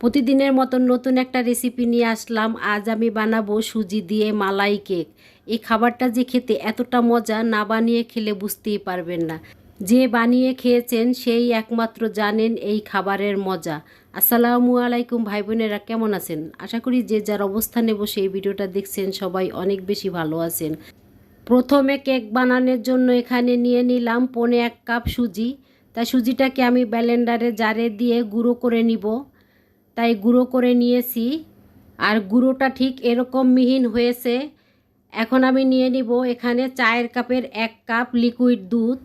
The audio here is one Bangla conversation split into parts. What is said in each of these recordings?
প্রতিদিনের মতন নতুন একটা রেসিপি নিয়ে আসলাম। আজ আমি বানাবো সুজি দিয়ে মালাই কেক। এই খাবারটা যে খেতে এতটা মজা না বানিয়ে খেলে বুঝতেই পারবেন না। যে বানিয়ে খেয়েছেন সেই একমাত্র জানেন এই খাবারের মজা। আসসালামু আলাইকুম ভাই বোনেরা কেমন আছেন? আশা করি যে যার অবস্থানে বসে এই ভিডিওটা দেখছেন সবাই অনেক বেশি ভালো আছেন। প্রথমে কেক বানানোর জন্য এখানে নিয়ে নিলাম পনে এক কাপ সুজি। তা সুজিটাকে আমি ব্যালেন্ডারে জারে দিয়ে গুঁড়ো করে নিব। তাই গুঁড়ো করে নিয়েছি। আর গুঁড়োটা ঠিক এরকম মিহিন হয়েছে। এখন আমি নিয়ে নিব এখানে চায়ের কাপের এক কাপ লিকুইড দুধ।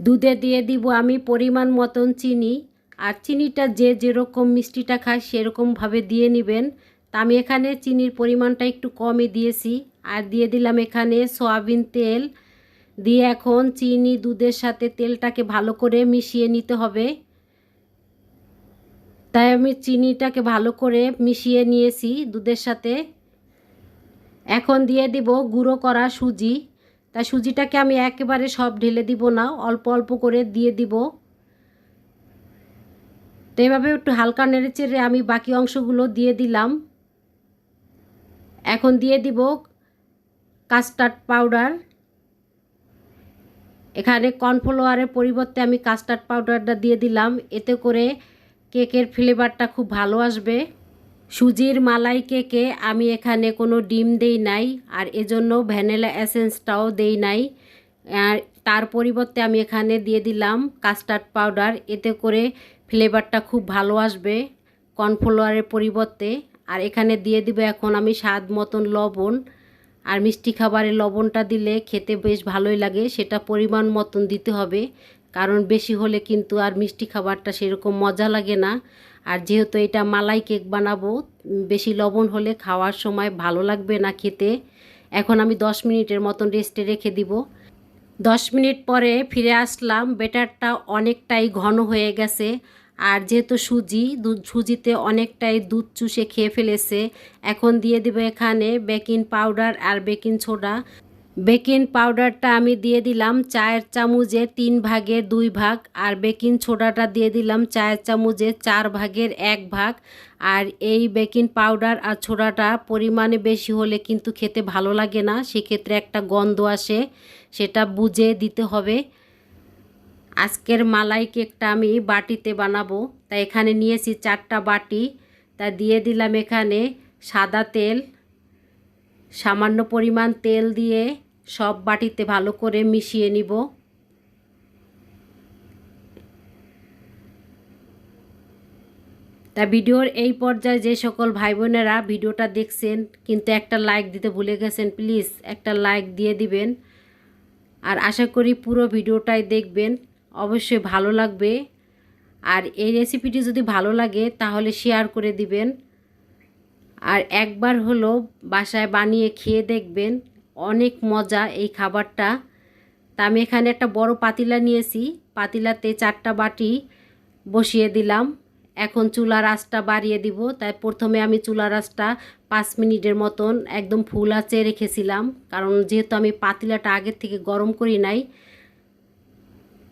দুধে দিয়ে দিব আমি পরিমাণ মতন চিনি। আর চিনিটা যে যেরকম মিষ্টিটা খায় সেরকমভাবে দিয়ে নেবেন। তা আমি এখানে চিনির পরিমাণটা একটু কমই দিয়েছি। আর দিয়ে দিলাম এখানে সয়াবিন তেল। দিয়ে এখন চিনি দুধের সাথে তেলটাকে ভালো করে মিশিয়ে নিতে হবে। তাই আমি চিনিটাকে ভালো করে মিশিয়ে নিয়েছি দুধের সাথে। এখন দিয়ে দিব গুঁড়ো করা সুজি। তাই সুজিটাকে আমি একেবারে সব ঢেলে দিব না, অল্প অল্প করে দিয়ে দিব। তো এভাবে একটু হালকা নেড়ে চেড়ে আমি বাকি অংশগুলো দিয়ে দিলাম। এখন দিয়ে দিব কাস্টার্ড পাউডার। এখানে কর্নফ্লাওয়ারের পরিবর্তে আমি কাস্টার্ড পাউডারটা দিয়ে দিলাম। এতে করে কেকের ফ্লেভারটা খুব ভালো আসবে। সুজির মালাই কেকে আমি এখানে কোনো ডিম দেই নাই, আর এজন্য ভ্যানিলা এসেন্সটাও দেই নাই। আর তার পরিবর্তে আমি এখানে দিয়ে দিলাম কাস্টার্ড পাউডার, এতে করে ফ্লেভারটা খুব ভালো আসবে কর্নফ্লাওয়ারের পরিবর্তে। আর এখানে দিয়ে দিব এখন আমি স্বাদ মতন লবণ, আর মিষ্টি খাবারে লবণটা দিলে খেতে বেশ ভালোই লাগে, সেটা পরিমাণ মতন দিতে হবে। কারণ বেশি হলে কিন্তু আর মিষ্টি খাবারটা সেরকম মজা লাগে না। আর যেহেতু এটা মালাই কেক বানাবো, বেশি লবণ হলে খাওয়ার সময় ভালো লাগবে না খেতে। এখন আমি দশ মিনিটের মতন রেস্টে রেখে দিব। দশ মিনিট পরে ফিরে আসলাম বেটারটা অনেকটাই ঘন হয়ে গেছে। আর যেহেতু সুজি দুধ সুজিতে অনেকটাই দুধ চুষে খেয়ে ফেলেছে, এখন দিয়ে দেবো এখানে বেকিং পাউডার আর বেকিং সোডা বেকিং পাউডারটা আমি দিয়ে দিলাম, চায়ের চামচে তিন ভাগের দুই ভাগ, আর বেকিং সোডাটা দিয়ে দিলাম চায়ের চামচে চার ভাগের এক ভাগ। আর এই বেকিং পাউডার আর ছোড়াটা পরিমাণে বেশি হলে কিন্তু খেতে ভালো লাগে না, সেক্ষেত্রে একটা গন্ধ আসে, সেটা বুঝে দিতে হবে। আজকের মালাই কেকটা আমি বাটিতে বানাবো, তা এখানে নিয়েছি চারটা বাটি, তা দিয়ে দিলাম এখানে সাদা তেল, সামান্য পরিমাণ তেল দিয়ে সব বাটিতে ভালো করে মিশিয়ে নিব। তা ভিডিওর এই পর্যায়ে যে সকল ভাই বোনেরা ভিডিওটা দেখছেন, কিন্তু একটা লাইক দিতে ভুলে গেছেন প্লিজ একটা লাইক দিয়ে দিবেন। আর আশা করি পুরো ভিডিওটাই দেখবেন, অবশ্যই ভালো লাগবে। আর এই রেসিপিটি যদি ভালো লাগে, তাহলে শেয়ার করে দিবেন। আর একবার হলো বাসায় বানিয়ে খেয়ে দেখবেন। অনেক মজা এই খাবারটা। তা আমি এখানে একটা বড় পাতিলা নিয়েছি। পাতিলাতে চারটা বাটি বসিয়ে দিলাম। এখন চুলা আঁচটা বাড়িয়ে দিব। তাই প্রথমে আমি চুলা আঁচটা পাঁচ মিনিটের মতন একদম ফুল আঁচে রেখেছিলাম। কারণ যেহেতু আমি পাতিলাটা আগের থেকে গরম করি নাই,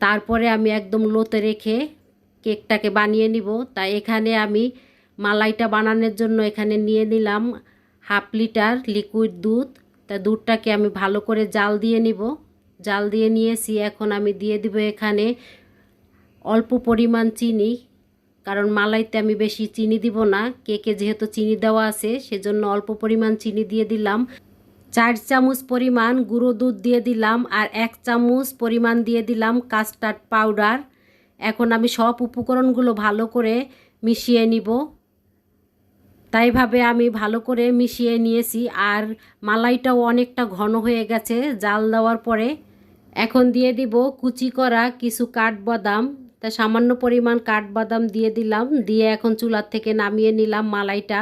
তারপরে আমি একদম লোতে রেখে কেকটাকে বানিয়ে নিব। তাই এখানে আমি মালাইটা বানানোর জন্য এখানে নিয়ে নিলাম হাফ লিটার লিকুইড দুধ। তা দুধটাকে আমি ভালো করে জাল দিয়ে নিব। জাল দিয়ে নিয়েছি, এখন আমি দিয়ে দিব এখানে অল্প পরিমাণ চিনি, কারণ মালাইতে আমি বেশি চিনি দিব না। কেকে যেহেতু চিনি দেওয়া আছে, সেজন্য অল্প পরিমাণ চিনি দিয়ে দিলাম। চার চামচ পরিমাণ গুঁড়ো দুধ দিয়ে দিলাম আর এক চামচ পরিমাণ দিয়ে দিলাম কাস্টার্ড পাউডার। এখন আমি সব উপকরণগুলো ভালো করে মিশিয়ে নিব। তাইভাবে আমি ভালো করে মিশিয়ে নিয়েছি আর মালাইটাও অনেকটা ঘন হয়ে গেছে জাল দেওয়ার পরে। এখন দিয়ে দিব কুচি করা কিছু কাঠবাদাম। তা সামান্য পরিমাণ কাঠবাদাম দিয়ে দিলাম, দিয়ে এখন চুলার থেকে নামিয়ে নিলাম মালাইটা।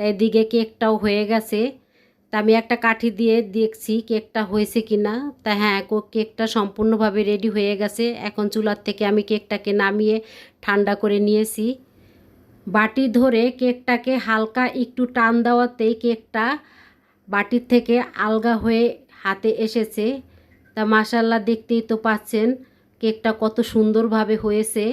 তাই এদিকে কেকটাও হয়ে গেছে। তা আমি একটা কাঠি দিয়ে দেখছি কেকটা হয়েছে কি না তা হ্যাঁ কেকটা সম্পূর্ণভাবে রেডি হয়ে গেছে। এখন চুলার থেকে আমি কেকটাকে নামিয়ে ঠান্ডা করে নিয়েছি। বাটি ধরে কেকটাকে হালকা একটু টান দেওয়াতেই কেকটা বাটির থেকে আলগা হয়ে হাতে এসেছে। তা মাসাল্লা দেখতেই তো পাচ্ছেন কেকটা কত সুন্দরভাবে হয়েছে।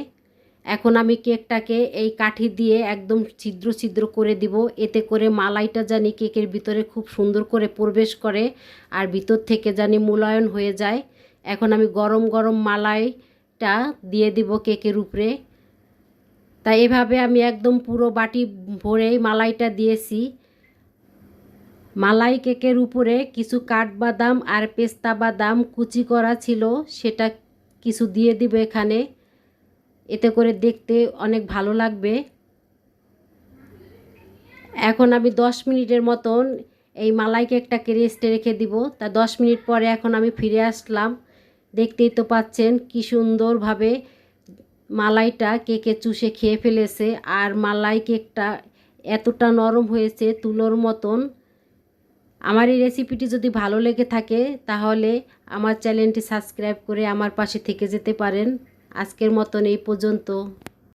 এখন আমি কেকটাকে এই কাঠি দিয়ে একদম ছিদ্র ছিদ্র করে দিব। এতে করে মালাইটা জানি কেকের ভিতরে খুব সুন্দর করে প্রবেশ করে আর ভিতর থেকে জানি মূলায়ন হয়ে যায়। এখন আমি গরম গরম মালাইটা দিয়ে দিব কেকের উপরে। তাই এভাবে আমি একদম পুরো বাটি ভরেই মালাইটা দিয়েছি। মালাই কেকের উপরে কিছু কাঠবাদাম আর পেস্তা বাদাম কুচি করা ছিল, সেটা কিছু দিয়ে দিব এখানে। এতে করে দেখতে অনেক ভালো লাগবে। এখন আমি দশ মিনিটের মতন এই মালাই কেকটাকে রেস্টে রেখে দিব। তা দশ মিনিট পরে এখন আমি ফিরে আসলাম। দেখতেই তো পাচ্ছেন কি সুন্দরভাবে মালাইটা কেকে চুষে খেয়ে ফেলেছে আর মালাই কেকটা এতটা নরম হয়েছে তুলোর মতন। আমার এই রেসিপিটি যদি ভালো লেগে থাকে, তাহলে আমার চ্যানেলটি সাবস্ক্রাইব করে আমার পাশে থেকে যেতে পারেন। আজকের মতন এই পর্যন্ত।